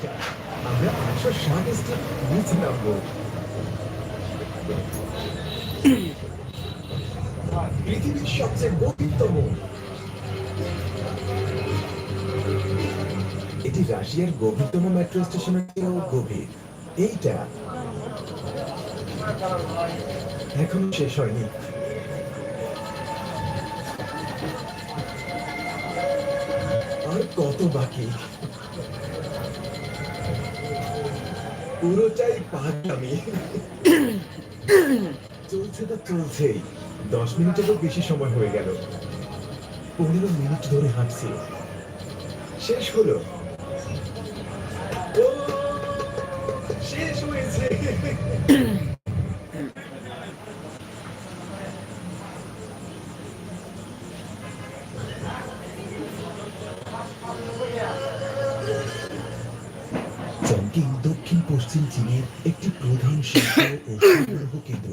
এটা আমরা একশো ষাট স্টেপ নিচে নামবো পৃথিবীর সবচেয়ে গভীরতম। এটি রাশিয়ার গভীরতম মেট্রো স্টেশনের চেয়েও গভীর। এইটা এখনও শেষ হয়নি। আর কত বাকি? পুরোটাই পাগলামি চলছে তো চলছেই। দশ মিনিটেরও বেশি সময় হয়ে গেল। পনেরো মিনিট ধরে হাঁটছি। শেষ হলো। শেষ হয়েছে। চংকিং দক্ষিণ পশ্চিম চীনের একটি প্রধান শিল্প ও সরবরাহ কেন্দ্র।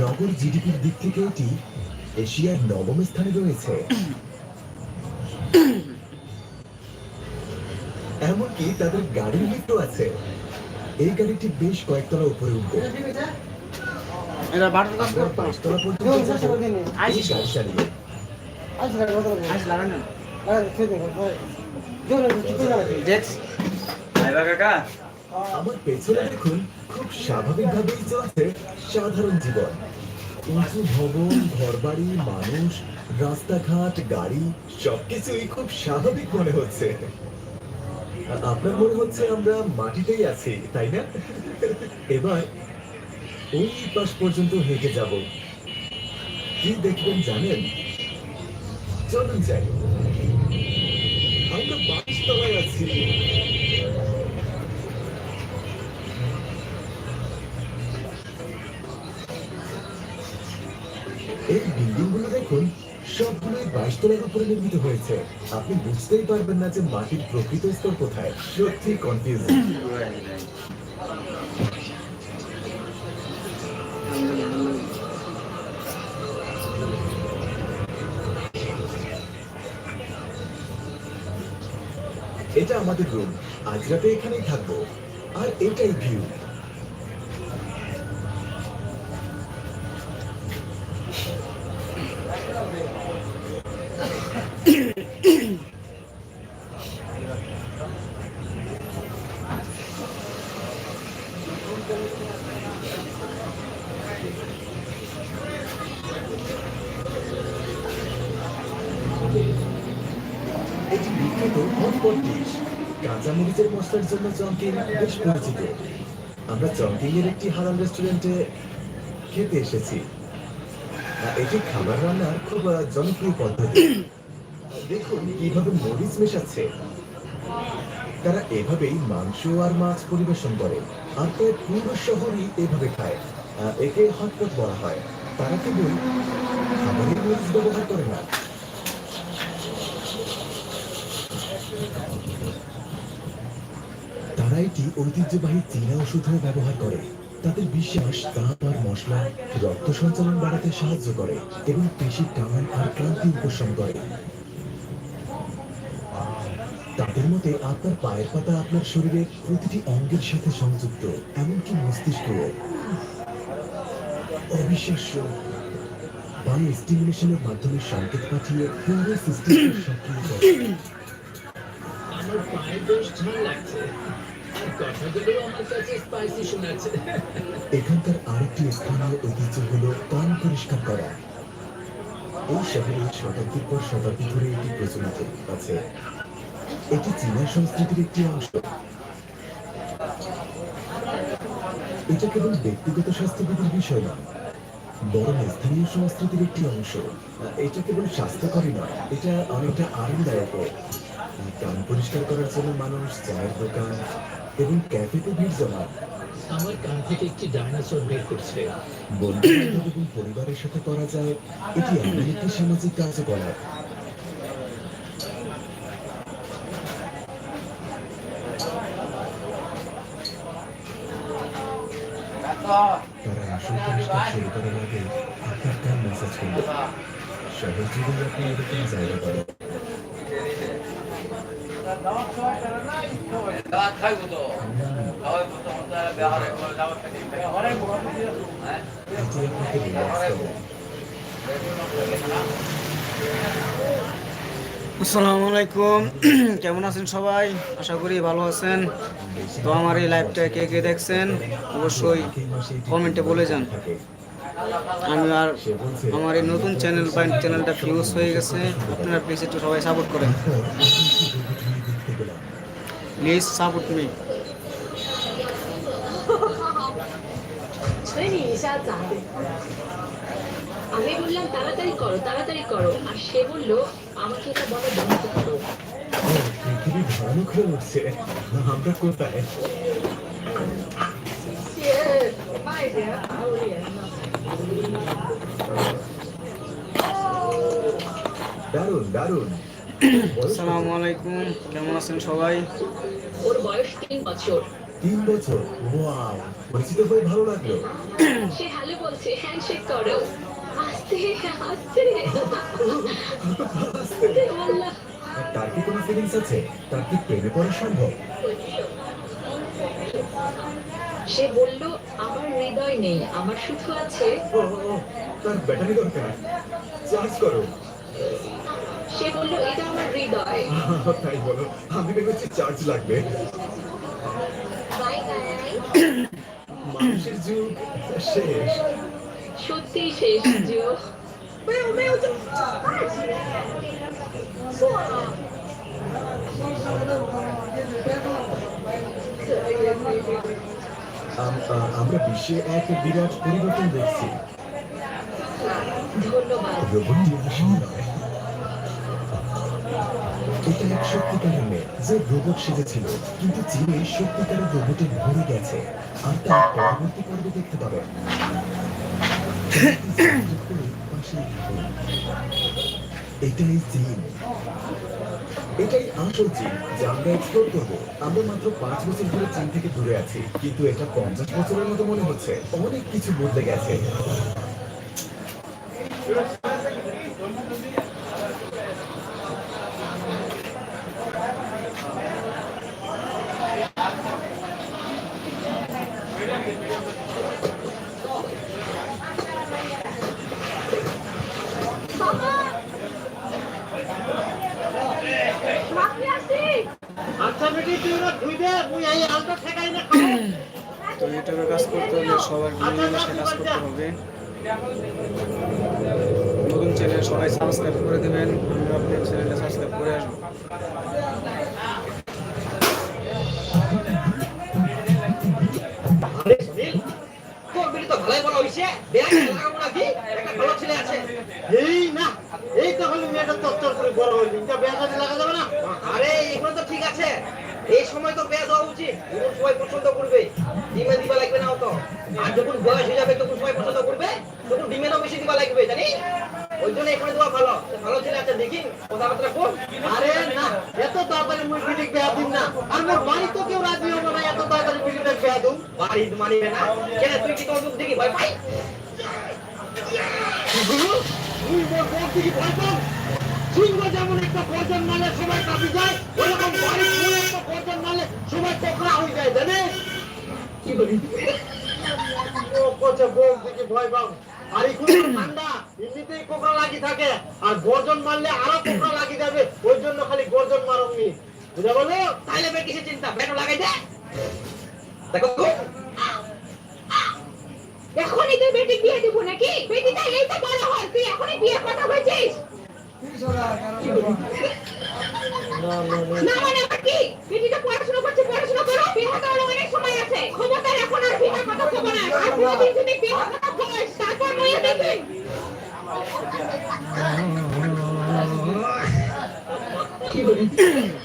নগর জিডিপির দিক থেকে এটি এশিয়ার নবম স্থানে রয়েছে। এমনকি তাদের গাড়ির লিফটও আছে। এই গাড়িটি বেশ কয়েকতলা উপরে উঠবে। এটা কাজ পাঁচতলা পর্যন্ত গাড়ি চালিয়ে। লাগানো কাকা? আমার পেছনে দেখুন খুব স্বাভাবিকভাবেই চলছে সাধারণ জীবন। উঁচু ভবন, ঘরবাড়ি, মানুষ, রাস্তাঘাট, গাড়ি, সবকিছুই খুব স্বাভাবিক মনে হচ্ছে। আপনার মনে হচ্ছে আমরা মাটিতেই আছি, তাই না? এবার ওই পাশ পর্যন্ত হেঁটে যাব। কি দেখবেন জানেন? চলুন যাই। আমরা বাইশ তলার উপরে নির্মিত হয়েছে। আপনি বুঝতেই পারবেন না যে মাটির প্রকৃত স্তর কোথায়। সত্যি কনফিউজিং এটা আমাদের রুম আজ রাতে এখানেই থাকব। আর এটাই ভিউ বিখ্যাত হটপট ডিশ কাঁচামরিচের মশলার জন্য চংকিং বেশ পরিচিত। আমরা চংকিং এর একটি হালাল রেস্টুরেন্টে খেতে এসেছি। এটি খাবার রান্নার খুব জনপ্রিয় পদ্ধতি। দেখুন কীভাবে মরিচ মেশাচ্ছে। তারা এভাবেই মাংস আর মাছ পরিবেশন করে। আর প্রায় পুরো শহরই এভাবে খায়। একে হটপট বলা হয়। তারা কেবল খাবারের মরিচ ব্যবহার করে না তারা এটি ঐতিহ্যবাহী চীনা ব্যবহার করে। তাদের বিশ্বাস, তাপ আর মশলা, রক্ত সঞ্চালন বাড়াতে সাহায্য করে এবং পেশির আর ক্লান্তি উপশম করে। তাদের মতে, আপনার পায়ের পাতা আপনার শরীরের প্রতিটি অঙ্গের সাথে সংযুক্ত, এমনকি মস্তিষ্ক অবিশ্বাস্য। স্টিমুলেশনের মাধ্যমে সংকেত পাঠিয়ে সক্রিয় করে। আমার পায়ে বেশ শোনাচ্ছে এখানকার আরেকটি স্থানীয় ঐতিহ্য কান পরিষ্কার করা। এই শহরে শতাব্দীর পর শতাব্দী ধরে এটি প্রচলিত আছে। এটি চীনা সংস্কৃতির একটি অংশ। এটা কেবল ব্যক্তিগত স্বাস্থ্যবিধির বিষয় নয় বরং স্থানীয় সংস্কৃতির একটি অংশ। এটা কেবল স্বাস্থ্যকরই নয়, এটা অনেকটা আরামদায়ক কান পরিষ্কার করার জন্য মানুষ চায়ের দোকান এবং ক্যাফেতে ভিড় জমায় আমার কান থেকে একটি ডাইনোসর বের করছে। বন্ধু এবং পরিবারের সাথে করা যায়, এটি এমন একটি সামাজিক কার্যকলাপ। আসসালামু আলাইকুম। কেমন আছেন সবাই? আশা করি ভালো আছেন। তো আমার এই লাইভটা কে কে দেখছেন, অবশ্যই কমেন্টে বলে যান। আমি আর আমার এই নতুন চ্যানেল পয়েন্ট চ্যানেলটা ফেমাস হয়ে গেছে আপনারা প্লিজ একটু সবাই সাপোর্ট করেন। প্লিজ সাপোর্ট মি আমি বললাম তাড়াতাড়ি করো তাড়াতাড়ি করো। আর সে বলল আমাকে এটা বন্ধ করো। আমরা কোথায়? দারুণ দারুণ কেমন আছেন সবাই? ওর বয়স তিন বছর। তিন বছর? ওয়াও পরিচিত হয়ে ভালো লাগল। সে হ্যালো বলছে হ্যান্ডশেক করো আস্তে আস্তে তার কি কোনো ফিলিংস আছে? তার কি প্রেমে পড়া সম্ভব? সে বলল আমার হৃদয় নেই আমার শুধু আছে। তার ব্যাটারি দরকার। চার্জ করো সে বলল এটা আমার হৃদয়। তাই বলো আমি ভেবেছি চার্জ লাগবে। মানুষের যুগ শেষ। সত্যি শেষ জিও 没有 আমরা বিশ্বে এক বিরাট পরিবর্তন দেখছি। এক মেয়ে, যে রোবট সেজেছিল। কিন্তু চীনে সত্যিকারের রোবটে ভরে গেছে। আর তার পরবর্তী পর্বে দেখতে এটাই চীন। এটাই আসল চীন যা আমরা এক্সপ্লোর করব। আমরা মাত্র পাঁচ বছর ধরে চীন থেকে দূরে আছি, কিন্তু এটা পঞ্চাশ বছরের মতো মনে হচ্ছে। অনেক কিছু বদলে গেছে আচ্ছা বেটি তুই ওরা ধুই দে মুই এই আলটা ঠেকাই না তো ইউটিউবে কাজ করতে হলে সবার মিলেমিশে কাজ করতে হবে। নতুন চ্যানেল সবাই সাবস্ক্রাইব করে দেবেন আমি আপনার চ্যানেলটা সাবস্ক্রাইব করে আসব। আরে, এগুলো তো ঠিক আছে। এই সময় তো উচিত। করবে দিবা লাগবে না আর যখন বয়স হয়ে যাবে সবাই পছন্দ করবে তখন ডিমেরও বেশি দিবা লাগবে, জানি? ওই জন্য এখানে দেওয়া ভালো। ভালো ছেলে আছে দেখি, কথাবার্তা কোন আরে না, এত তাড়াতাড়ি মুই বিটিক বেয়া দিন না। আর মোর বাড়ি তো কেউ রাজি হবে না, এত তাড়াতাড়ি বিটিকে বেয়া দিম বাড়ি মানিবে না। কেন, তুই কি তোর মুখ দেখি গর্জন মারলে সবাই কাঁপি হয়ে যায়, জানিস? কি বলি কোচে বউ দেখি ভয় পাও। আর এই ঠান্ডা, এমনিতেই কোকড়া লাগি থাকে। আর গর্জন মারলে আরও কোকড়া লাগি যাবে, ওই জন্য খালি গর্জন মারমনি বুঝা বলো তাইলে বে কিসের চিন্তা বেটো লাগাই দে। দেখো। তো এখনই তুই বেটি বিয়ে দিব নাকি? বেটিটা এই তো বড় হয় তুই এখনই বিয়ে কথা হয়েছিস না মানে কি? বেটিটা পড়াশোনা করছে, পড়াশোনা করো। বিয়ে করার অনেক সময় আছে। ক্ষমতার এখন আর বিয়ে কথা খবর না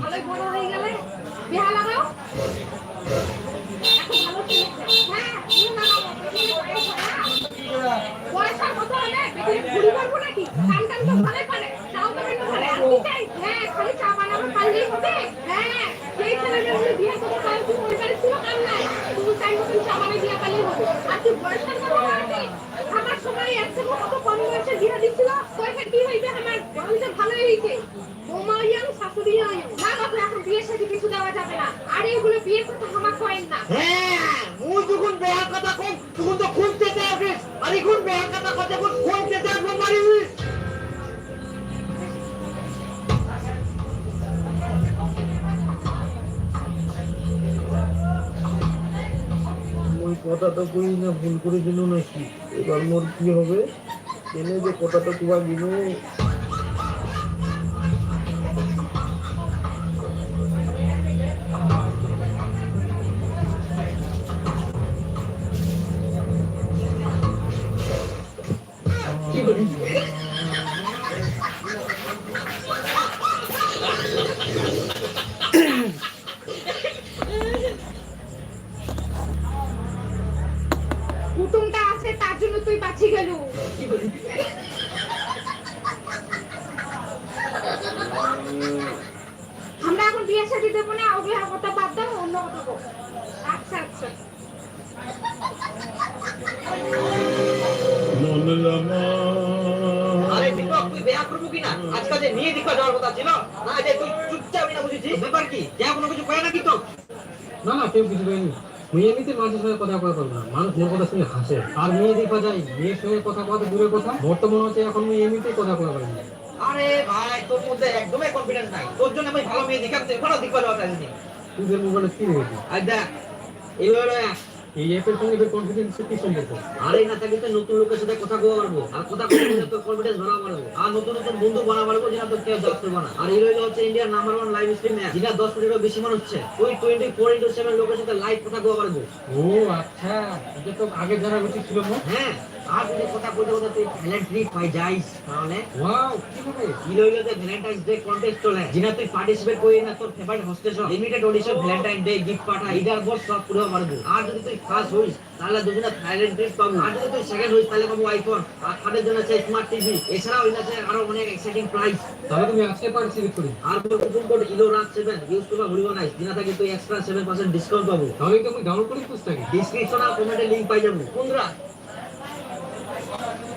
ভালোই বড় হয়ে গেলে বিয়া লাগাও। বয়সের কত হলে বেটির বুড়ি করব নাকি কান কান তো ভালো পারে চাও তো ভালো আর কি চাই হ্যাঁ খালি চা বানাবো পারলেই হবে কথাটা কই না, ভুল করে দিল নাকি? এবার মোর কি হবে? এনে যে কথাটা তোমার দিল যাওয়ার কথা ছিল। না যে তুই চুপচাপ না বুঝেছিস? ব্যাপার কি? যা কোনো কিছু করে নাকি তো? না না কেউ কিছু করেনি মেয়ে এমনিতে মানুষের সঙ্গে কথা কথা পারব না। মানুষ মোর কথা শুনে হাসে। আর মেয়ে দেখা যায় মেয়ের সঙ্গে কথা কথা দূরের কথা। মোর মনে হচ্ছে এখন মেয়ে এমনিতেই কথা কথা পারি আরে ভাই তোর মধ্যে একদমই কনফিডেন্স নাই। তোর জন্য আমি ভালো মেয়ে দেখাচ্ছি এখনও দীপক যাওয়া চাইনি তুই মোবাইলে কি হয়েছে আর দেখ এইভাবে এই অ্যাপের সঙ্গে তোর কনফিডেন্স কি সম্পর্ক আরে না থাকলে তো নতুন লোকের সাথে কথা কোয়া পারব। আর কথা বলতে তোর কনফিডেন্স বাড়া পারব। আর নতুন নতুন বন্ধু বানা পারব যেটা তোর কেউ জানতে পারব না। আর এই রইল হচ্ছে ইন্ডিয়ার number one live stream match যেটা দশ কোটিরও বেশি মানুষ হচ্ছে। ওই টোয়েন্টি ফোর ইন্টু সেভেন লোকের সাথে লাইভ কথা কোয়া পারব। ও আচ্ছা। এটা তো আগে জানা উচিত ছিল হ্যাঁ। আর যদি কথা বলতে বলতে তুই ট্যালেন্ট পাই যাইস তাহলে? ওয়াও কি হবে কি রইল যে ডে কন্টেস্ট চলে। যেটা তুই পার্টিসিপেট করি না তোর favourite hostess limited audition Valentine Day gift পাঠা ইদার বস সব পুরো পারব আর যদি তুই ফার্স্ট হইস তাহলে দুজনে থাইল্যান্ড ট্রিপ পাবো। আর যদি তুই সেকেন্ড হইস তাহলে পাবো আইফোন আর তাদের জন্য আছে স্মার্ট টিভি এছাড়াও আছে আরও অনেক এক্সাইটিং প্রাইস তাহলে তুমি আজকে পার্টিসিপেট করি। আর তোর কুপন কোড ইলো রাত সেভেন ইউজ করবা দিনা থেকে তুই এক্সট্রা সেভেন পার্সেন্ট ডিসকাউন্ট পাবো। তাহলে তো আমি ডাউনলোড করে খুঁজতে ডিসক্রিপশন আর কমেন্টে লিংক পাই যাব। বন্ধুরা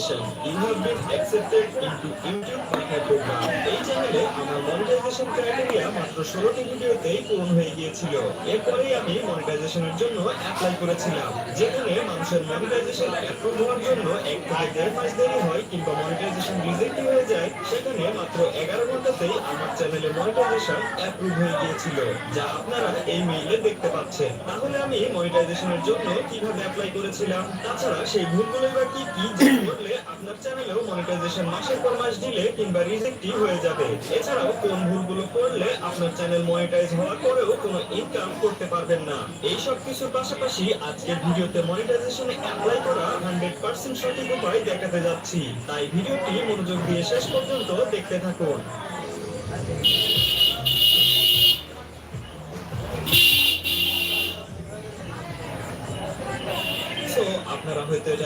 Congratulations, you have been accepted into YouTube Pathai program. এই চ্যানেলে আমার মনিটাইজেশন ক্রাইটেরিয়া মাত্র ষোলোটি ভিডিওতেই পূরণ হয়ে গিয়েছিল। এরপরেই আমি মনিটাইজেশনের জন্য অ্যাপ্লাই করেছিলাম যেখানে মানুষের মনিটাইজেশন অ্যাপ্রুভ হওয়ার জন্য এক থেকে দেড় মাস দেরি হয় কিংবা মনিটাইজেশন রিজেক্ট হয়ে যায় সেখানে মাত্র এগারো ঘন্টাতেই আমার চ্যানেলে মনিটাইজেশন অ্যাপ্রুভ হয়ে গিয়েছিল যা আপনারা এই মেইলে দেখতে পাচ্ছেন। তাহলে আমি মনিটাইজেশনের জন্য কীভাবে অ্যাপ্লাই করেছিলাম? তাছাড়া সেই ভুলগুলো বা কি কি করলে আপনার চ্যানেলেও মনিটাইজেশন মাসের পর মাস দিলে কিংবা রিজেক্টই হয়ে যাবে। এছাড়াও কোন ভুলগুলো করলে আপনার চ্যানেল মনিটাইজ হওয়ার পরেও কোনো ইনকাম করতে পারবেন না। এই সব কিছুর পাশাপাশি আজকের ভিডিওতে মনিটাইজেশনে অ্যাপ্লাই করা হান্ড্রেড পার্সেন্ট সঠিক উপায় দেখাতে যাচ্ছি। তাই ভিডিওটি মনোযোগ দিয়ে শেষ পর্যন্ত দেখতে থাকুন।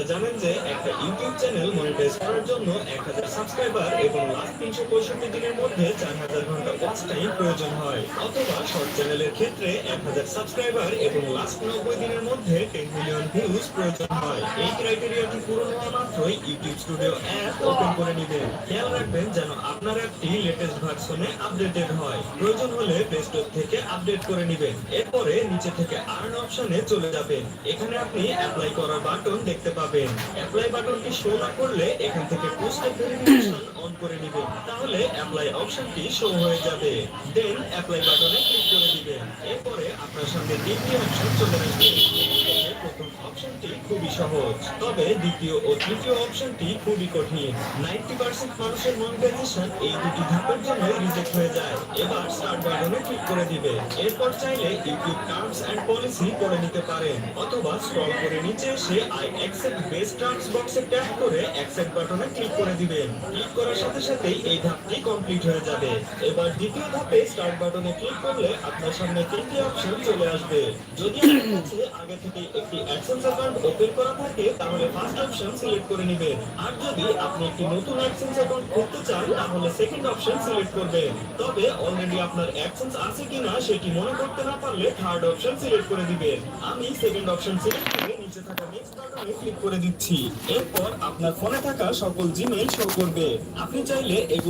আপনারা জানেন যে একটা ইউটিউব চ্যানেল মনিটাইজ করার জন্য এক হাজার সাবস্ক্রাইবার এবং লাস্ট তিনশো পঁয়ষট্টি দিনের মধ্যে চার হাজার ঘণ্টা ওয়াচ টাইম প্রয়োজন হয়। অথবা শর্ট চ্যানেলের ক্ষেত্রে এক হাজার সাবস্ক্রাইবার এবং লাস্ট নব্বই দিনের মধ্যে টেন মিলিয়ন ভিউজ প্রয়োজন হয়। এই ক্রাইটেরিয়াটি পূরণ হওয়া মাত্রই ইউটিউব স্টুডিও অ্যাপ ওপেন করে নেবেন। খেয়াল রাখবেন যেন আপনার অ্যাপটি লেটেস্ট ভার্সনে আপডেটেড হয়। প্রয়োজন হলে স্টোর থেকে আপডেট করে নেবেন। এরপরে নিচে থেকে আর্ন অপশনে চলে যাবেন। এখানে আপনি অ্যাপ্লাই করার বাটন দেখতে পাবেন। অ্যাপ্লাই বাটনটি শো না করলে এখান থেকে পোস্ট ভেরিফিকেশন অন করে নেবেন। তাহলে অ্যাপ্লাই অপশনটি শো হয়ে যাবে। দেন অ্যাপ্লাই বাটনে ক্লিক করে দিবেন। এরপরে আপনার সামনে তিনটি অপশন চলে আসবে। প্রথম অপশনটি খুবই সহজ। তবে দ্বিতীয় ও তৃতীয় অপশনটি খুবই কঠিন। নাইনটি পার্সেন্ট মানুষের মনিটাইজেশন এই দুটি ধাপের জন্য রিজেক্ট হয়ে যায়। এবার স্টার্ট বাটনে ক্লিক করে দিবে। এরপর চাইলে ইউটিউব টার্মস এন্ড পলিসি করে নিতে পারেন। অথবা স্ক্রল করে নিচে এসে আই অ্যাকসেপ্ট বেস টার্মস বক্সে ট্যাপ করে অ্যাকসেপ্ট বাটনে ক্লিক করে দিবেন। ক্লিক করার সাথে সাথেই এই ধাপটি কমপ্লিট হয়ে যাবে। এবার দ্বিতীয় ধাপে স্টার্ট বাটনে ক্লিক করলে আপনার সামনে তিনটি অপশন চলে আসবে। যদি আগে থেকে একটি অ্যাডসেন্স অ্যাকাউন্ট ওপেন করা থাকে, তাহলে ফার্স্ট অপশন সিলেক্ট করে নেবেন আর যদি আপনি একটি নতুন অ্যাডসেন্স অ্যাকাউন্ট খুলতে চান, তাহলে সেকেন্ড অপশন সিলেক্ট করবেন তবে অলরেডি আপনার অ্যাডসেন্স আছে কিনা, সেটি মনে করতে না পারলে থার্ড অপশন সিলেক্ট করে দিবেন আমি সেকেন্ড অপশন সিলেক্ট করে নিচে থাকা নেক্সট বাটনে ক্লিক করে দিচ্ছি। এরপর আপনার ফোনে থাকা সকল জিমেইল শো করবে। আপনি চাইলে এগুলো